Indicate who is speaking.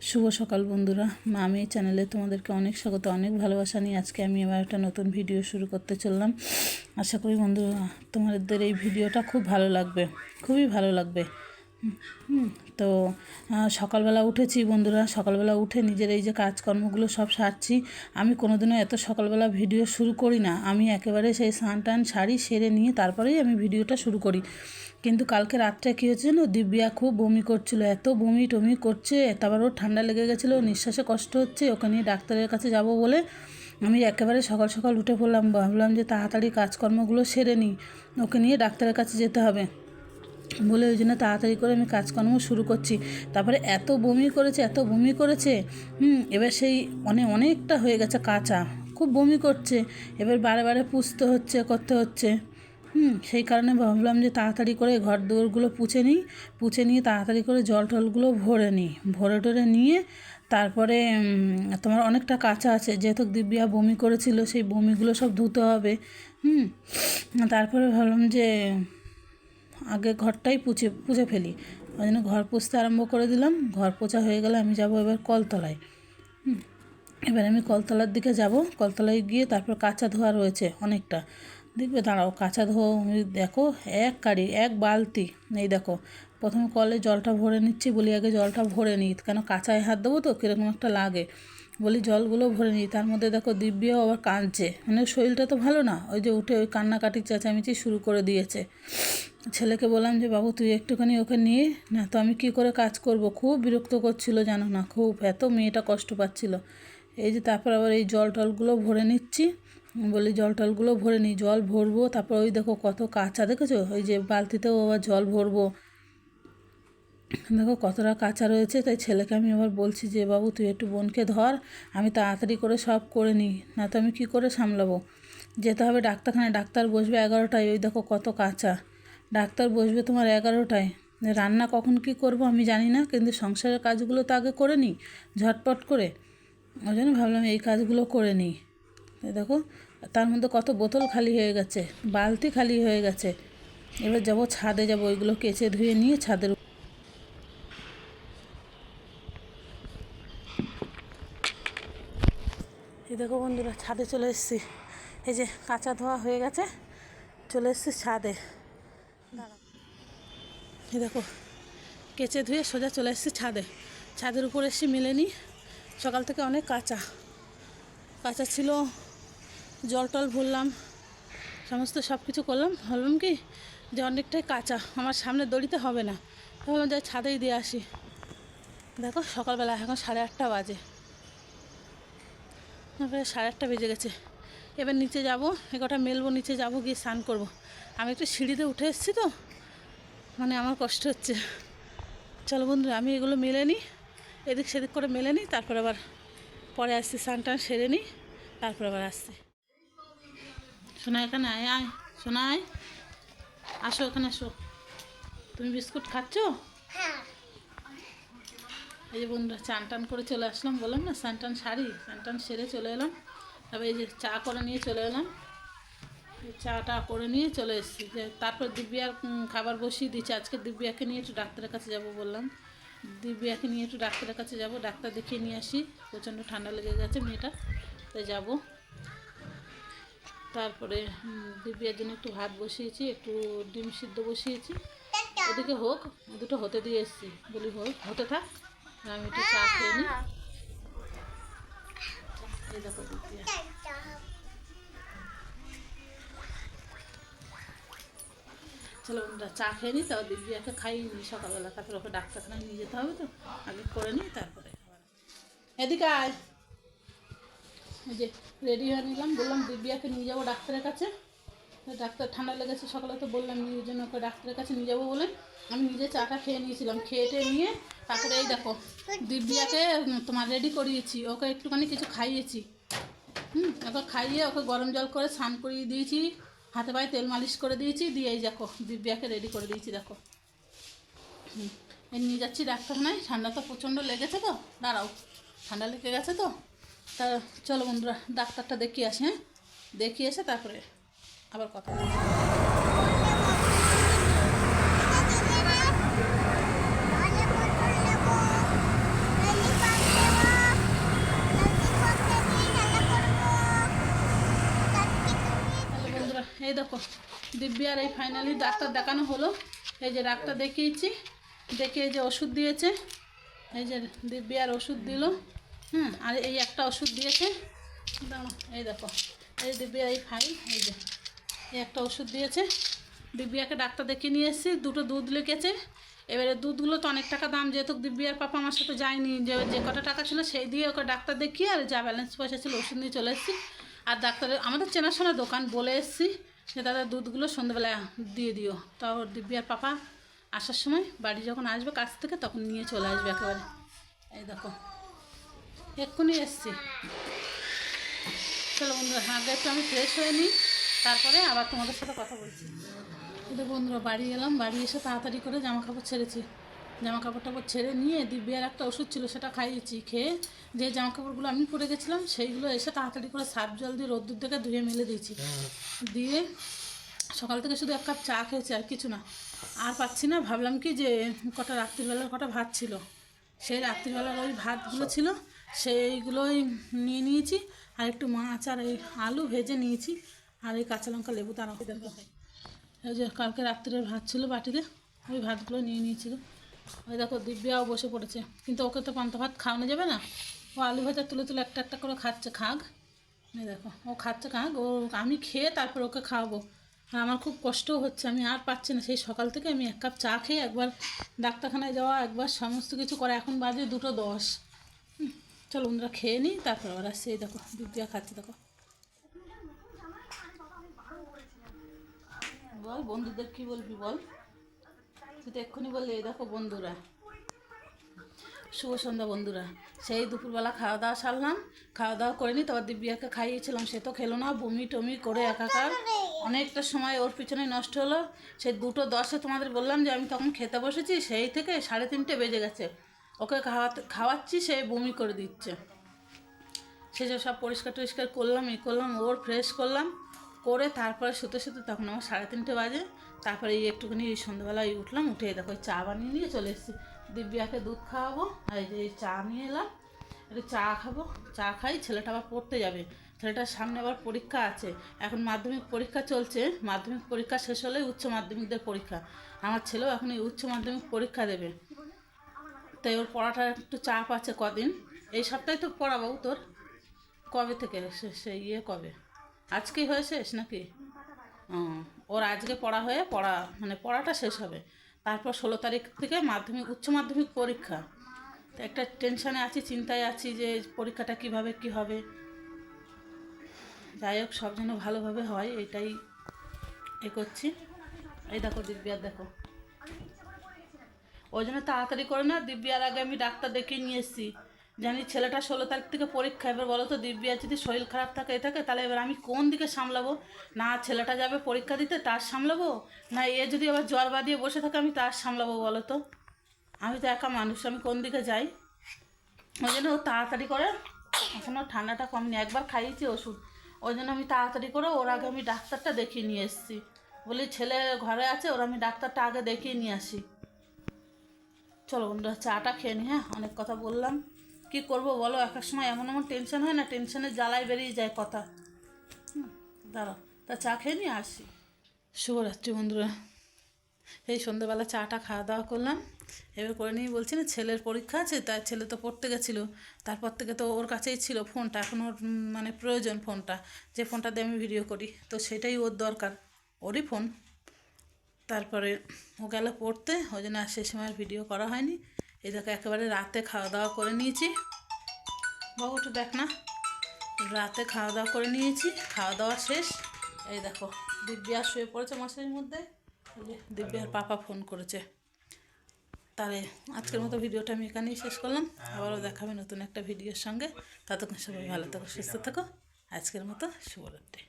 Speaker 1: শুভ সকাল বন্ধুরা। মামি চ্যানেলে তোমাদেরকে অনেক স্বাগত, অনেক ভালোবাসা নিয়ে আজকে আমি আবার একটা নতুন ভিডিও শুরু করতে চললাম। আশা করি বন্ধুরা, তোমাদের এই ভিডিওটা খুব ভালো লাগবে, খুবই ভালো লাগবে। তো সকালবেলা উঠেছি বন্ধুরা, সকালবেলা উঠে নিজের এই যে কাজকর্মগুলো সব সারছি। আমি কোনোদিনও এত সকালবেলা ভিডিও শুরু করি না। আমি একেবারে সেই স্নান টান শাড়ি সেরে নিয়ে তারপরেই আমি ভিডিওটা শুরু করি। কিন্তু কালকে রাত্রে কী হচ্ছে জানো? দিব্যা খুব বমি করছিল, এত বমি টমি করছে, তারপর ওর ঠান্ডা লেগে গেছিল, নিঃশ্বাসে কষ্ট হচ্ছে, ওকে নিয়ে ডাক্তারের কাছে যাব বলে আমি একেবারে সকাল সকাল উঠে পড়লাম। ভাবলাম যে তাড়াতাড়ি কাজকর্মগুলো সেরে নিই, ওকে নিয়ে ডাক্তারের কাছে যেতে হবে। বলে ওই জন্য তাড়াতাড়ি করে আমি কাজকর্ম শুরু করছি। তারপরে এত বমি করেছে, এত বমি করেছে, হুম, এবার সেই অনেক অনেকটা হয়ে গেছে কাঁচা। খুব বমি করছে, এবার বারে বারে পুষতে হচ্ছে, করতে হচ্ছে। হুম, সেই কারণে ভাবলাম যে তাড়াতাড়ি করে ঘর দুয়ারগুলো পুছে নিই, পুছে নিয়ে তাড়াতাড়ি করে জল টলগুলো ভরে নিই। ভরে টরে নিয়ে তারপরে তোমার অনেকটা কাঁচা আছে, যেহেতু দিব্যা বমি করেছিল, সেই বমিগুলো সব ধুতে হবে। হুম, তারপরে ভাবলাম যে আগে ঘরটাই পুছে পুছে ফেলি। ওই জন্য ঘর পুছতে আরম্ভ করে দিলাম। ঘর পোছা হয়ে গেলে আমি যাব এবার কলতলায়। এবার আমি কলতলার দিকে যাব। কলতলায় গিয়ে তারপর কাঁচা ধোয়া রয়েছে অনেকটা। দেখবে, দাঁড়াও, কাঁচা ধোয়া দেখো, এক কারি, এক বালতি। এই দেখো, প্রথম কলে জলটা ভরে নিচ্ছি, বলি আগে জলটা ভরে নিই। কেন কাঁচায় হাত দেবো তো, কীরকম একটা লাগে। বলি জলগুলো ভরে নিই, তার মধ্যে দেখো দিব্যও আবার কাঁদছে। মানে শরীরটা তো ভালো না, ওই যে উঠে ওই কান্নাকাটির চেঁচামেচি শুরু করে দিয়েছে। ছেলেকে বললাম যে, বাবু, তুই একটুখানি ওকে নিয়ে না, তো আমি কি করে কাজ করব? খুব বিরক্ত করছিল জানো না, খুব। এত মেয়েটা কষ্ট পাচ্ছিল। এই যে তারপর আবার এই জল টলগুলো ভরে নিচ্ছি। বলি, জল টলগুলো ভরে নিই জল ভরবো। তারপর ওই দেখো কত কাঁচা, দেখেছ? ওই যে বালতিতেও আবার জল ভরবো। দেখো কতটা কাঁচা রয়েছে। তাই ছেলেকে আমি আবার বলছি যে, বাবু, তুই একটু বোনকে ধর, আমি তাড়াতাড়ি করে সব করে নিই। না তো আমি কী করে সামলাবো? যেতে হবে, ডাক্তারখানায়। ডাক্তার বসবে এগারোটায়। ওই দেখো কত কাঁচা। ডাক্তার বসবে তোমার এগারোটায়। রান্না কখন কি করব আমি জানি না, কিন্তু সংসারের কাজগুলো তো আগে করে নিই, ঝটপট করে। ওই জন্য ভাবলাম এই কাজগুলো করে নিই। দেখো, তার মধ্যে কত বোতল খালি হয়ে গেছে, বালতি খালি হয়ে গেছে। এবার যাব ছাদে, যাব ওইগুলো কেচে ধুয়ে নিয়ে ছাদের এই দেখো বন্ধুরা, ছাদে চলে এসেছি। এই যে কাঁচা ধোয়া হয়ে গেছে, চলে এসেছি ছাদে। দেখো, কেচে ধুয়ে সোজা চলে এসেছি ছাদে। ছাদের উপর এসে মিলেনি। সকাল থেকে অনেক কাঁচা। কাঁচা ছিল, জল টল ভরলাম, সমস্ত সব কিছু করলাম। ভাবলাম কি, যে অনেকটাই কাঁচা, আমার সামনে দড়িতে হবে না। ভাবলাম যাই ছাদেই দিয়ে আসি। দেখো, সকালবেলা এখন সাড়ে আটটা বাজে। সাড়ে আটটা বেজে গেছে। এবার নিচে যাব এগোটা মেলবো, নিচে যাব, গিয়ে স্নান করব। আমি একটু সিঁড়িতে উঠে এসেছি তো মানে আমার কষ্ট হচ্ছে। চলো বন্ধু আমি এগুলো মেলে নিই এদিক সেদিক করে মেলে নিই তারপর আবার পরে আসছি স্নান টান সেরে নিই তারপর আবার আসছি। শোনা এখানে আয় আয় শোনা আয়। আসো এখানে আসো। তুমি বিস্কুট খাচ্ছ? এই যে বন্ধুরা চান টান করে চলে আসলাম বললাম না স্নান টান শাড়ি স্নান টান সেরে চলে এলাম। তারপর এই যে চা করে নিয়ে চলে এলাম। চাটা করে নিয়ে চলে এসেছি। যে তারপর দিব্যার খাবার বসিয়ে দিচ্ছি আজকে দিব্যাকে নিয়ে একটু ডাক্তারের কাছে যাব বললাম। দিব্যাকে নিয়ে একটু ডাক্তারের কাছে যাব। ডাক্তার দেখিয়ে নিয়ে আসি। প্রচণ্ড ঠান্ডা লেগে গেছে মেয়েটা। তাই যাব। তারপরে দিব্যার জন্য একটু ভাত বসিয়েছি, একটু ডিম সিদ্ধ বসিয়েছি। ওদিকে হোক, দুটো হতে দিয়ে এসেছি। বলি হোক, হতে থাক। আমি একটু চা খেয়ে নিই। দেখো দিব্যা। চলো চা খেয়ে নিই তাও দিব্যাকে খাইয়ে নিই সকালবেলা। তারপরে ওকে ডাক্তারখানায় নিয়ে যেতে হবে তো, আগে করে নিই তারপরে এদিকে আয়। যে রেডি হয়ে নিলাম, বললাম দিব্যাকে নিয়ে যাব ডাক্তারের কাছে। ডাক্তার ঠান্ডা লেগেছে, সকালে তো বললাম নিয়ে জন্য ওকে ডাক্তারের কাছে নিয়ে যাব বলে। আমি নিজে চাটা খেয়ে নিয়েছিলাম, খেয়ে টেয়ে নিয়ে তারপরে এই দেখো দিব্যাকে তোমার রেডি করিয়েছি, ওকে একটুখানি কিছু খাইয়েছি। হুম, ওকে খাইয়ে ওকে গরম জল করে স্নান করিয়ে দিয়েছি। হাতে পায়ে তেল মালিশ করে দিয়েছি, দিয়ে এই দেখো, দিব্যাকে রেডি করে দিয়েছি, দেখো। এই নিয়ে যাচ্ছি ডাক্তারখানায়, ঠান্ডা তো প্রচণ্ড লেগেছে তো, দাঁড়াও। ঠান্ডা লেগে গেছে তো, তা চলো বন্ধুরা, ডাক্তারটা দেখিয়ে আসি হ্যাঁ? দেখিয়ে এসে তারপরে আবার কথা এই দেখো দিব্যার এই ফাইনালি ডাক্তার দেখানো হলো। এই যে ডাক্তার দেখিয়েছি, দেখে এই যে ওষুধ দিয়েছে। এই যে দিব্যার ওষুধ দিল হ্যাঁ আর এই একটা ওষুধ দিয়েছে। দাঁড়াও, এই দেখো, এই দিব্যার এই ফাইল এই যে, এই একটা ওষুধ দিয়েছে। দিব্যাকে ডাক্তার দেখিয়ে নিয়ে এসেছি, দুটো দুধ লিখেছে। এবারে দুধগুলো তো অনেক টাকা দাম, যেহেতু দিব্যার পাপা আমার সাথে যায়নি, যে যে কটা টাকা ছিল সেই দিয়ে ওকে ডাক্তার দেখিয়ে আর যা ব্যালেন্স পয়সা ছিল ওষুধ নিয়ে চলে এসেছি। আর ডাক্তারের আমাদের চেনাশোনা দোকান বলে এসেছি যে দাদা দুধগুলো সন্ধ্যেবেলা দিয়ে দিও। তাও দিব্যি আর পাপা আসার সময় বাড়ি যখন আসবে কাছ থেকে তখন নিয়ে চলে আসবে একেবারে। এই দেখো, এক্ষুনি এসছি। চলো বন্ধুরা আগে একটু আমি ফ্রেশ হয়ে নিই, তারপরে আবার তোমাদের সাথে কথা বলছি। কিন্তু বন্ধুরা, বাড়ি এলাম, বাড়ি এসে তাড়াতাড়ি করে জামা কাপড় ছেড়েছি। জামা কাপড় টাপড় ছেড়ে নিয়ে দিব্যার একটা ওষুধ ছিল সেটা খাইয়েছি খেয়ে যে জামা কাপড়গুলো আমি পরে গেছিলাম সেইগুলো এসে তাড়াতাড়ি করে সার্ফ জল দিয়ে রোদ্দুর থেকে ধুয়ে মেলে দিয়েছি। দিয়ে সকাল থেকে শুধু এক কাপ চা খেয়েছি আর কিছু না। আর পাচ্ছি না ভাবলাম কি যে কটা রাত্রিবেলার কটা ভাত ছিল। সেই রাত্রিবেলার ওই ভাতগুলো ছিল সেইগুলোই নিয়ে নিয়েছি আর একটু মাছ আর এই আলু ভেজে নিয়েছি আর এই কাঁচা লঙ্কা লেবু তার দেখো এই যে কালকে রাত্রের ভাত ছিল বাটিতে ওই ভাতগুলো নিয়ে নিয়েছিল। ওই দেখো দিব্যাও বসে পড়েছে। কিন্তু ওকে তো পান্তা ভাত খাওয়ানো যাবে না। ও আলু ভাজা তুলে তুলে একটা একটা করে খাচ্ছে খাগ। এই দেখো, ও খাচ্ছে খাগ, ও আমি খেয়ে তারপর ওকে খাওয়াবো। আর আমার খুব কষ্টও হচ্ছে, আমি আর পাচ্ছি না। সেই সকাল থেকে আমি এক কাপ চা খেয়ে একবার ডাক্তারখানায় যাওয়া, একবার সমস্ত কিছু করা, এখন বাজে দুটো দশ। চলো বন্ধুরা খেয়ে নিই, তারপর ওরা এই দেখো, দিব্যা খাচ্ছে, দেখো। বল, বন্ধুদের কি বলবি বল? তুই এক্ষুনি বললি, এই দেখো বন্ধুরা। শুভ সন্ধ্যা বন্ধুরা। সেই দুপুরবেলা খাওয়া দাওয়া সারলাম, খাওয়া দাওয়া করে নি, তারপর দিব্যাকে খাইয়েছিলাম। সে তো খেলো না, বমি টমি করে একাকার। অনেকটা সময় ওর পিছনে নষ্ট হলো। সেই দুটো দশে তোমাদের বললাম যে, আমি তখন খেতে বসেছি, সেই থেকে সাড়ে তিনটে বেজে গেছে। ওকে খাওয়াতে, খাওয়াচ্ছি, সে বমি করে দিচ্ছে। সে যে সব পরিষ্কার টরিষ্কার করলাম, ই করলাম, ওর ফ্রেশ করলাম। করে তারপরে শুতে শুতে তখন আমার সাড়ে তিনটে বাজে। তারপরে এই একটুখানি সন্ধ্যাবেলায় উঠলাম, উঠে দেখো চা বানিয়ে নিয়ে চলে এসেছি। দিব্যাকে দুধ খাওয়াবো, আর এই চা নিয়ে এলাম, একটু চা খাব, চা খাই, ছেলেটা আবার পড়তে যাবে। ছেলেটার সামনে আবার পরীক্ষা আছে। এখন মাধ্যমিক পরীক্ষা চলছে, মাধ্যমিক পরীক্ষা শেষ হলেই উচ্চ মাধ্যমিকদের পরীক্ষা। আমার ছেলেও এখন এই উচ্চ মাধ্যমিক পরীক্ষা দেবে। তাই ওর পড়াটা একটু চাপ আছে কদিন। এই সপ্তাহে তো পড়াবো তোর। কবে থেকে? সে ইয়ে কবে? আজকেই হয়ে শেষ নাকি? ওর আজকে পড়া হয়ে পড়া মানে পড়াটা শেষ হবে। তারপর ষোলো তারিখ থেকে মাধ্যমিক, উচ্চ মাধ্যমিক পরীক্ষা। তো একটা টেনশানে আছি, চিন্তায় আছি যে পরীক্ষাটা কীভাবে, কি হবে। যাই হোক, সব যেন ভালোভাবে হয়, এটাই এ করছি এই দেখো দিব্যার দেখো। ওই জন্য তাড়াতাড়ি করে না দিব্যার আগে আমি ডাক্তার দেখিয়ে নিয়ে এসেছি। জানি ছেলেটা ষোলো তারিখ থেকে পরীক্ষা, এবার বলো তো দিব্যার যদি শরীর খারাপ থাকে, এ থাকে, তাহলে এবার আমি কোন দিকে সামলাবো? না ছেলেটা যাবে পরীক্ষা দিতে, তার সামলাবো? না এ যদি আবার জ্বর বাঁধিয়ে বসে থাকে, আমি তার সামলাবো বলো তো? আমি তো একা মানুষ, আমি কোন দিকে যাই? ওই জন্য ও তাড়াতাড়ি করে এখনও ঠান্ডাটা কমেনি, একবার খাইয়েছি ওষুধ। ওই জন্য আমি তাড়াতাড়ি করে ওর আগে আমি ডাক্তারটা দেখিয়ে নিয়ে এসেছি। বলি ছেলে ঘরে আছে, ওর আমি ডাক্তারটা আগে দেখিয়ে নিয়ে আসি। চলো বন্ধুরা, চাটা খেয়ে নি হ্যাঁ? অনেক কথা বললাম। কি করব বলো? এক এক সময় এমন এমন টেনশন হয় না টেনশনের জ্বালায় বেরিয়ে যায় কথা। দাঁড়াও, তা চা খেয়ে নিয়ে আসি। শুভরাত্রি বন্ধুরা। এই সন্ধ্যেবেলা চাটা খাওয়া দাওয়া করলাম। এবার করে নিয়ে বলছি না ছেলের পরীক্ষা আছে তার ছেলে তো পড়তে গেছিল। তারপর থেকে তো ওর কাছেই ছিল ফোনটা, এখন ওর মানে প্রয়োজন ফোনটা। যে ফোনটা দিয়ে আমি ভিডিও করি, তো সেটাই ওর দরকার। ওরই ফোন। তারপরে ও গেল পড়তে, ওই জন্য আর সেই সময় ভিডিও করা হয়নি। এই দেখো একেবারে রাতে খাওয়া দাওয়া করে নিয়েছি। বাবু একটু দেখ না। রাতে খাওয়া দাওয়া করে নিয়েছি খাওয়া দাওয়া শেষ। এই দেখো দিব্যা শুয়ে পড়েছে মশারির মধ্যে। দিব্যার পাপা ফোন করেছে। তাহলে আজকের মতো ভিডিওটা আমি এখানেই শেষ করলাম। আবারও দেখাবে নতুন একটা ভিডিওর সঙ্গে। ততক্ষণ সবাই ভালো থাকো সুস্থ থাকো। আজকের মতো শুভরাত্রি।